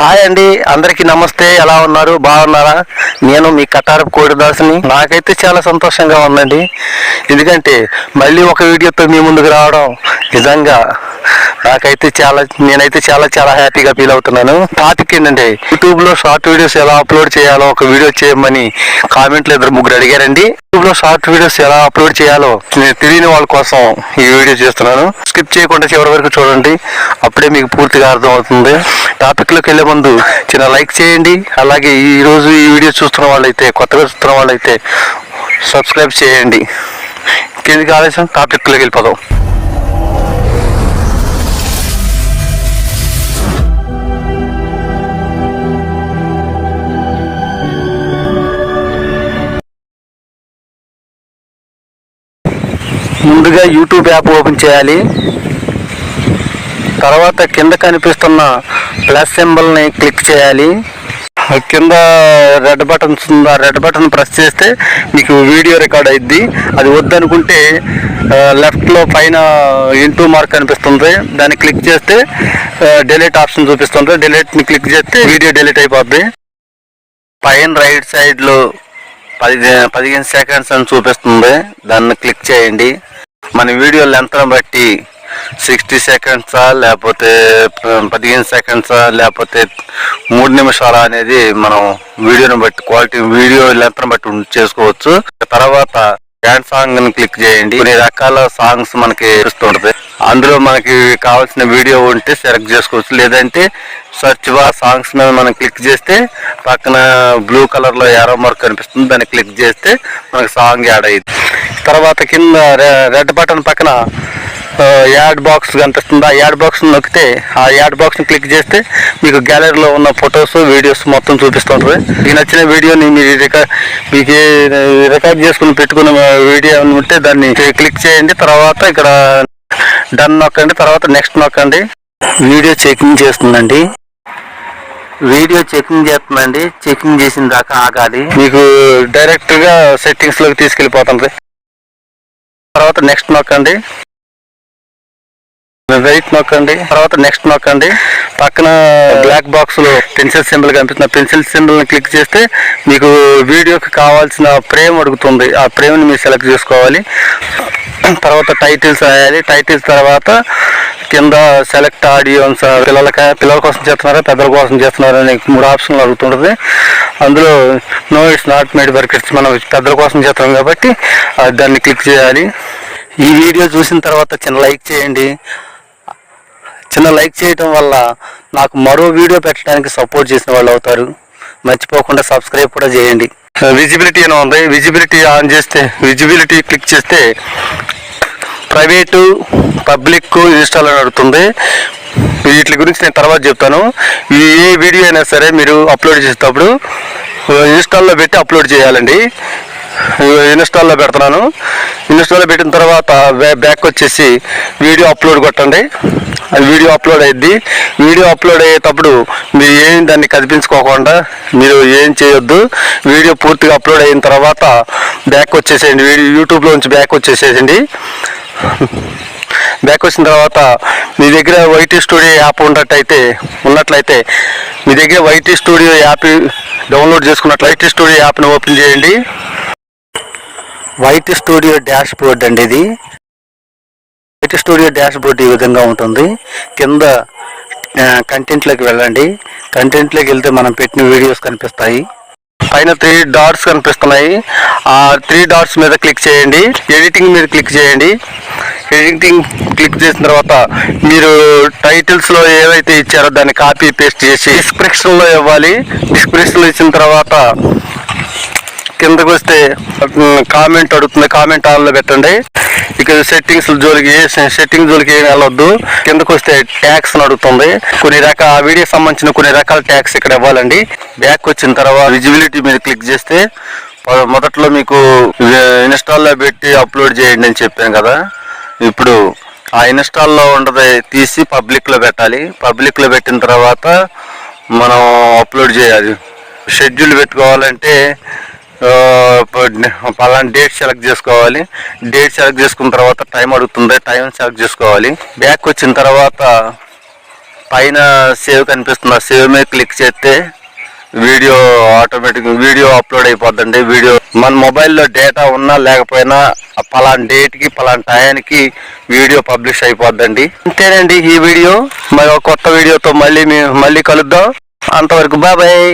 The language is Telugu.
హాయ్ అండి అందరికీ నమస్తే. ఎలా ఉన్నారు? బాగున్నారా? నేను మీ కటారపు కోడిదాసుని. నాకైతే చాలా సంతోషంగా ఉందండి. ఎందుకంటే మళ్ళీ ఒక వీడియోతో మీ ముందుకు రావడం నిజంగా నాకైతే చాలా నేనైతే చాలా చాలా హ్యాపీగా ఫీల్ అవుతున్నాను. టాపిక్ ఏంటంటే యూట్యూబ్లో షార్ట్ వీడియోస్ ఎలా అప్లోడ్ చేయాలో ఒక వీడియో చేయమని కామెంట్లు ఇద్దరు ముగ్గురు అడిగారండి. యూట్యూబ్లో షార్ట్ వీడియోస్ ఎలా అప్లోడ్ చేయాలో నేను తెలియని వాళ్ళ కోసం ఈ వీడియో చేస్తున్నాను. స్కిప్ చేయకుండా చివరి వరకు చూడండి. అప్పుడే మీకు పూర్తిగా అర్థం అవుతుంది టాపిక్లోకి వెళ్ళే ముందు చిన్న లైక్ చేయండి. అలాగే ఈ రోజు ఈ వీడియో చూస్తున్న వాళ్ళైతే కొత్తగా చూస్తున్న వాళ్ళైతే సబ్స్క్రైబ్ చేయండి. కిందికి ఆలస్యం? టాపిక్లోకి వెళ్ళిపోదాం. ముందుగా యూట్యూబ్ యాప్ ఓపెన్ చేయాలి. తర్వాత కింద కనిపిస్తున్న ప్లస్ సింబల్ని క్లిక్ చేయాలి. కింద రెడ్ బటన్స్ ఉందా ఆ రెడ్ బటన్ ప్రెస్ చేస్తే మీకు వీడియో రికార్డ్ అయింది అది వద్దనుకుంటే లెఫ్ట్లో పైన ఇంటూ మార్క్ కనిపిస్తుంది. దాన్ని క్లిక్ చేస్తే డిలీట్ ఆప్షన్ చూపిస్తుంది. డిలీట్ని క్లిక్ చేస్తే వీడియో డిలీట్ అయిపోద్ది. పైన రైట్ సైడ్లో పది పదిహేను సెకండ్స్ అని చూపిస్తుంది. దాన్ని క్లిక్ చేయండి. మన వీడియో లెంత్ని బట్టి సిక్స్టీ సెకండ్సా లేకపోతే పదిహేను సెకండ్సా లేకపోతే మూడు నిమిషాలా అనేది మనం వీడియోని బట్టి క్వాలిటీ వీడియో లెంత్ని బట్టి చేసుకోవచ్చు. తర్వాత డ్యాన్స్ సాంగ్ని క్లిక్ చేయండి. కొన్ని రకాల సాంగ్స్ మనకి ఇస్తుంటది అందులో మనకి కావాల్సిన వీడియో ఉంటే సెలెక్ట్ చేసుకోవచ్చు. లేదంటే సర్చ్ బా సాంగ్స్ మీద మనం క్లిక్ చేస్తే పక్కన బ్లూ కలర్లో యారో మార్క్ కనిపిస్తుంది. దాన్ని క్లిక్ చేస్తే మనకి సాంగ్ యాడ్ అయ్యింది తర్వాత కింద రెడ్ బటన్ పక్కన యాడ్ బాక్స్ కనిపిస్తుంది? ఆ యాడ్ బాక్స్ నొక్కితే ఆ యాడ్ బాక్స్ని క్లిక్ చేస్తే మీకు గ్యాలరీలో ఉన్న ఫొటోస్ వీడియోస్ మొత్తం చూపిస్తుంటుంది మీకు నచ్చిన వీడియోని మీరు రికార్డ్ మీకు రికార్డ్ చేసుకుని పెట్టుకున్న వీడియో ఉంటే దాన్ని క్లిక్ చేయండి. తర్వాత ఇక్కడ డన్ నొక్కండి. తర్వాత నెక్స్ట్ నొక్కండి. వీడియో చెకింగ్ చేస్తుందండి. వీడియో చెకింగ్ చేస్తుందండి. చెకింగ్ చేసిన దాకా ఆగాలి. మీకు డైరెక్ట్గా సెట్టింగ్స్లోకి తీసుకెళ్ళిపోతుంది. తర్వాత నెక్స్ట్ నొక్కండి వెయిట్ నొక్కండి తర్వాత నెక్స్ట్ నొక్కండి పక్కన బ్లాక్ బాక్స్లో పెన్సిల్ సింబల్ కనిపిస్తుంది. పెన్సిల్ సింబల్ని క్లిక్ చేస్తే మీకు వీడియోకి కావాల్సిన ఫ్రేమ్ అడుగుతుంది. ఆ ఫ్రేమ్ని మీరు సెలెక్ట్ చేసుకోవాలి. తర్వాత టైటిల్స్ రాయాలి. టైటిల్స్ తర్వాత కింద సెలెక్ట్ ఆడియోన్స్ పిల్లలకి పిల్లల కోసం చేస్తున్నారా పెద్దల కోసం చేస్తున్నారా అని మూడు ఆప్షన్లు అడుగుతుంటుంది. అందులో no it's not made for kids మనం పెద్దల కోసం చేస్తున్నాం కాబట్టి దాన్ని క్లిక్ చేయాలి. ఈ వీడియో చూసిన తర్వాత చిన్న లైక్ చేయండి. చిన్న లైక్ చేయటం వల్ల నాకు మరో వీడియో పెట్టడానికి సపోర్ట్ చేసిన వాళ్ళు అవుతారు. మర్చిపోకుండా సబ్స్క్రైబ్ కూడా చేయండి. Uh, విజిబిలిటీ అని ఉంది. విజిబిలిటీ ఆన్ చేస్తే విజిబిలిటీ క్లిక్ చేస్తే ప్రైవేటు పబ్లిక్ ఇన్స్టాల్ అని అడుగుతుంది వీటి గురించి నేను తర్వాత చెప్తాను. ఏ వీడియో అయినా సరే మీరు అప్లోడ్ చేసేటప్పుడు ఇన్స్టాల్లో పెట్టి అప్లోడ్ చేయాలండి. ఇన్స్టాల్లో పెడుతున్నాను. ఇన్స్టాల్లో పెట్టిన తర్వాత బ్యాక్ వచ్చేసి వీడియో అప్లోడ్ కొట్టండి. అది వీడియో అప్లోడ్ అయ్యిద్ది వీడియో అప్లోడ్ అయ్యేటప్పుడు మీరు ఏం దాన్ని కదిపించుకోకుండా మీరు ఏం చేయొద్దు. వీడియో పూర్తిగా అప్లోడ్ అయిన తర్వాత బ్యాక్ వచ్చేసేయండి. వీడియో యూట్యూబ్లో నుంచి బ్యాక్ వచ్చేసేయండి. బ్యాక్ వచ్చిన తర్వాత మీ దగ్గర వైటీ స్టూడియో యాప్ ఉన్నట్టయితే ఉన్నట్లయితే మీ దగ్గర వైటీ స్టూడియో యాప్ డౌన్లోడ్ చేసుకున్నట్లు వైటీ స్టూడియో యాప్ని ఓపెన్ చేయండి. వైట్ స్టూడియో డాష్ బోర్డ్ అండి ఇది. వైట్ స్టూడియో డాష్ బోర్డ్ ఈ విధంగా ఉంటుంది. కింద కంటెంట్లోకి వెళ్ళండి. కంటెంట్లోకి వెళ్తే మనం పెట్టిన వీడియోస్ కనిపిస్తాయి. పైన త్రీ డాట్స్ కనిపిస్తున్నాయి. ఆ త్రీ డాట్స్ మీద క్లిక్ చేయండి. ఎడిటింగ్ మీద క్లిక్ చేయండి. ఎడిటింగ్ క్లిక్ చేసిన తర్వాత మీరు టైటిల్స్లో ఏదైతే ఏవైతే ఇచ్చారో దాన్ని కాపీ పేస్ట్ చేసి డిస్క్రిప్షన్లో ఇవ్వాలి. డిస్క్రిప్షన్లో ఇచ్చిన తర్వాత కిందకు వస్తే కామెంట్ అడుగుతుంది. కామెంట్ ఆన్లో పెట్టండి. ఇక్కడ సెట్టింగ్స్ జోలికి సెట్టింగ్ జోలికి ఏం వెళ్ళొద్దు. కిందకు వస్తే ట్యాక్స్ అడుగుతుంది. కొన్ని రకాల ఆ వీడియో సంబంధించిన కొన్ని రకాల ట్యాక్స్ ఇక్కడ ఇవ్వాలండి. బ్యాక్ వచ్చిన తర్వాత విజిబిలిటీ మీద క్లిక్ చేస్తే మొదట్లో మీకు ఇన్స్టాల్లో పెట్టి అప్లోడ్ చేయండి అని చెప్పాను కదా. ఇప్పుడు ఆ ఇన్స్టాల్లో ఉండదు తీసి పబ్లిక్లో పెట్టాలి. పబ్లిక్లో పెట్టిన తర్వాత మనం అప్లోడ్ చేయాలి. షెడ్యూల్ పెట్టుకోవాలంటే పలానా డేట్ సెలెక్ట్ చేసుకోవాలి. డేట్ సెలెక్ట్ చేసుకున్న తర్వాత టైం అడుగుతుంది. టైం సెలెక్ట్ చేసుకోవాలి. బ్యాక్ వచ్చిన తర్వాత పైన సేవ్ కనిపిస్తుంది. ఆ సేవ్ మీద క్లిక్ చేస్తే వీడియో ఆటోమేటిక్ వీడియో అప్లోడ్ అయిపోద్దండి. వీడియో మన మొబైల్లో డేటా ఉన్నా లేకపోయినా పలానా డేట్కి పలానా టయానికి వీడియో పబ్లిష్ అయిపోద్దండి. అంతేనండి ఈ వీడియో మరి కొత్త వీడియోతో మళ్ళీ మేము మళ్ళీ కలుద్దాం. అంతవరకు బాబాయ్